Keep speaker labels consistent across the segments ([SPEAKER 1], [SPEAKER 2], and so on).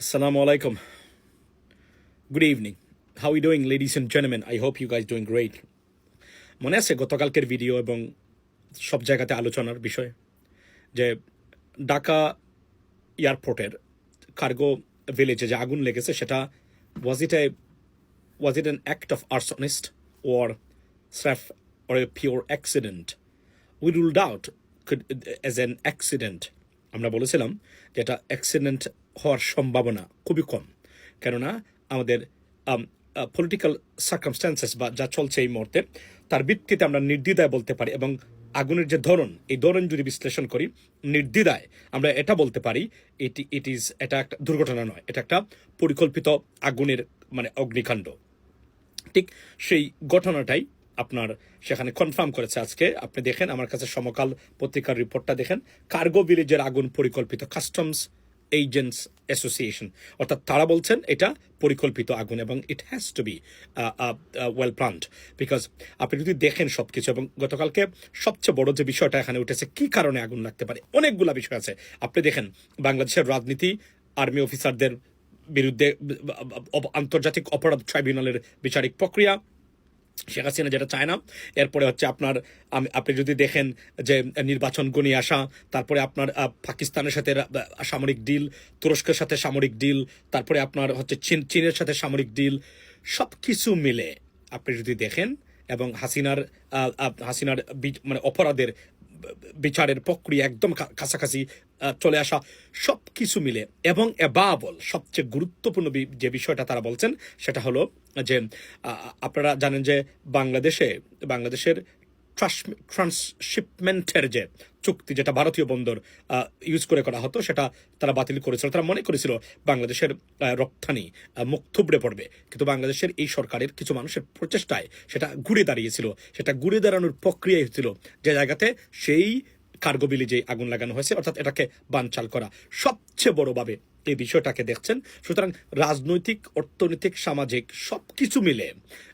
[SPEAKER 1] Assalamu alaikum. Good evening. How are you doing, ladies and gentlemen? I hope you guys doing great. মনে আছে গতকালকের video এবং সব জায়গাতে আলোচনার বিষয় যে ঢাকা এয়ারপোর্টের কার্গো ভিলেজে যে আগুন লেগেছে সেটা was it a was it an act of arsonist or স্রেফ or a pure accident we ruled out could as an accident আমরা বলেছিলাম যে এটা অ্যাক্সিডেন্ট হওয়ার সম্ভাবনা খুবই কম। কেননা আমাদের পলিটিক্যাল সার্কামস্ট্যান্সেস বা যা চলছে এই মুহূর্তে, তার ভিত্তিতে আমরা নির্দ্বিধায় বলতে পারি এবং আগুনের যে ধরন, এই ধরন যদি বিশ্লেষণ করি, নির্দ্বিধায় আমরা এটা বলতে পারি, এটি ইট ইজ এটা একটা দুর্ঘটনা নয়, এটা একটা পরিকল্পিত আগুনের মানে অগ্নিকাণ্ড। ঠিক সেই ঘটনাটাই আপনার সেখানে কনফার্ম করেছে আজকে। আপনি দেখেন, আমার কাছে সমকাল পত্রিকার রিপোর্টটা দেখেন। কার্গো ভিলেজের আগুন পরিকল্পিত কাস্টমস এজেন্টস অ্যাসোসিয়েশন অর্থাৎ তারা বলছেন, এটা পরিকল্পিত আগুন এবং it has to be well planned because আপনি যদি দেখেন সব কিছু এবং গতকালকে সবচেয়ে বড় যে বিষয়টা এখানে উঠেছে, কি কারণে আগুন লাগতে পারে, অনেকগুলা বিষয় আছে। আপনি দেখেন, বাংলাদেশের রাজনীতি আর্মি অফিসারদের বিরুদ্ধে আন্তর্জাতিক অপরাধ ট্রাইব্যুনালের বিচারিক প্রক্রিয়া শেখ হাসিনা যেটা চায় না, এরপরে হচ্ছে আপনার আপনি যদি দেখেন যে নির্বাচন গণি আসা তারপরে আপনার পাকিস্তানের সাথে সামরিক ডিল, তুরস্কের সাথে সামরিক ডিল, তারপরে আপনার হচ্ছে চীন, চীনের সাথে সামরিক ডিল সব কিছু মিলে আপনি যদি দেখেন এবং হাসিনার হাসিনার মানে অপরাধের বিচারের প্রক্রিয়া একদম কাছাকাছি চলে আসা সব কিছু মিলে। এবং এবাবল সবচেয়ে গুরুত্বপূর্ণ যে বিষয়টা তারা বলছেন, সেটা হলো যে আপনারা জানেন যে বাংলাদেশে, বাংলাদেশের ট্রান্সশিপমেন্টের যে চুক্তি যেটা ভারতীয় বন্দর ইউজ করে করা হতো, সেটা তারা বাতিল করেছিল। তারা মনে করেছিল বাংলাদেশের রপ্তানি মুখ থুবড়ে পড়বে। কিন্তু বাংলাদেশের এই সরকারের কিছু মানুষের প্রচেষ্টায় সেটা ঘুরে দাঁড়িয়েছিল। সেটা ঘুরে দাঁড়ানোর প্রক্রিয়াই হয়েছিল যে জায়গাতে সেই কার্গো বিলি যে আগুন লাগানো হয়েছে, অর্থাৎ এটাকে বানচাল করা। সবচেয়ে বড়ভাবে এই বিষয়টাকে দেখছেন। সুতরাং রাজনৈতিক, অর্থনৈতিক, সামাজিক সব কিছু মিলে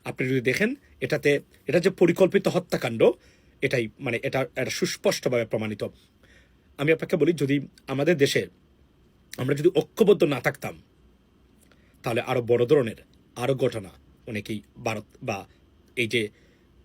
[SPEAKER 1] আপনি যদি দেখেন এটাতে, এটা যে পরিকল্পিত হত্যাকাণ্ড, এটাই মানে এটা এটা সুস্পষ্টভাবে প্রমাণিত। আমি আপনাকে বলি, যদি আমাদের দেশে আমরা যদি ঐক্যবদ্ধ না থাকতাম, তাহলে আরও বড় ধরনের আরও ঘটনা অনেকেই ভারত বা এই যে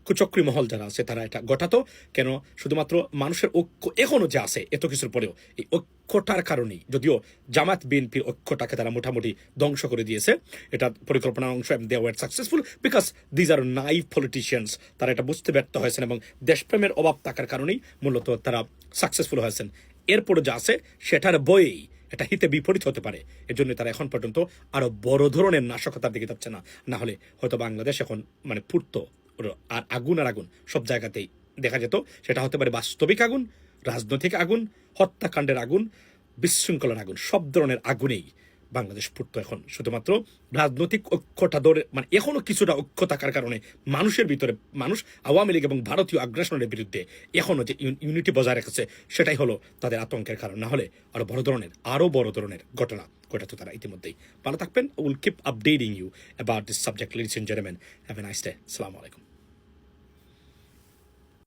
[SPEAKER 1] কুচক্রী মহল যারা আছে, তারা এটা ঘটাতো। কেন? শুধুমাত্র মানুষের ঐক্য এখনও যে আছে, এত কিছুর পরেও এই ঐক্যটার কারণেই, যদিও জামাত বিএনপির ঐক্যটাকে তারা মোটামুটি ধ্বংস করে দিয়েছে, এটা পরিকল্পনার অংশ they were successful because these are naive politicians তারা এটা বুঝতে ব্যর্থ হয়েছেন এবং দেশপ্রেমের অভাব থাকার কারণেই মূলত তারা সাকসেসফুল হয়েছেন। এরপরে যা আছে, সেটার বইয়েই এটা হিতে বিপরীত হতে পারে। এজন্য তারা এখন পর্যন্ত আরও বড় ধরনের নাশকতার দিকে যাচ্ছে না। না হলে হয়তো বাংলাদেশ এখন মানে পূর্ত আর আগুন আর আগুন সব জায়গাতেই দেখা যেত, সেটা হতে পারে বাস্তবিক আগুন রাজনৈতিক আগুন, হত্যাকাণ্ডের আগুন, বিশৃঙ্খলার আগুন, সব ধরনের আগুনেই বাংলাদেশ পড়তো এখন। শুধুমাত্র রাজনৈতিক ঐক্যটা ধরে মানে এখনও কিছুটা ঐক্য থাকার কারণে মানুষের ভিতরে, মানুষ আওয়ামী লীগ এবং ভারতীয় আগ্রাসনের বিরুদ্ধে এখনও যে ইউনিটি বজায় রেখেছে, সেটাই হলো তাদের আতঙ্কের কারণ। না হলে আরও বড় ধরনের আরও বড় ধরনের ঘটনা ঘটাতো তারা ইতিমধ্যেই। ভালো থাকবেন, will keep updating you about this subject ladies and gentleman have a nice day আসসালামু আলাইকুম।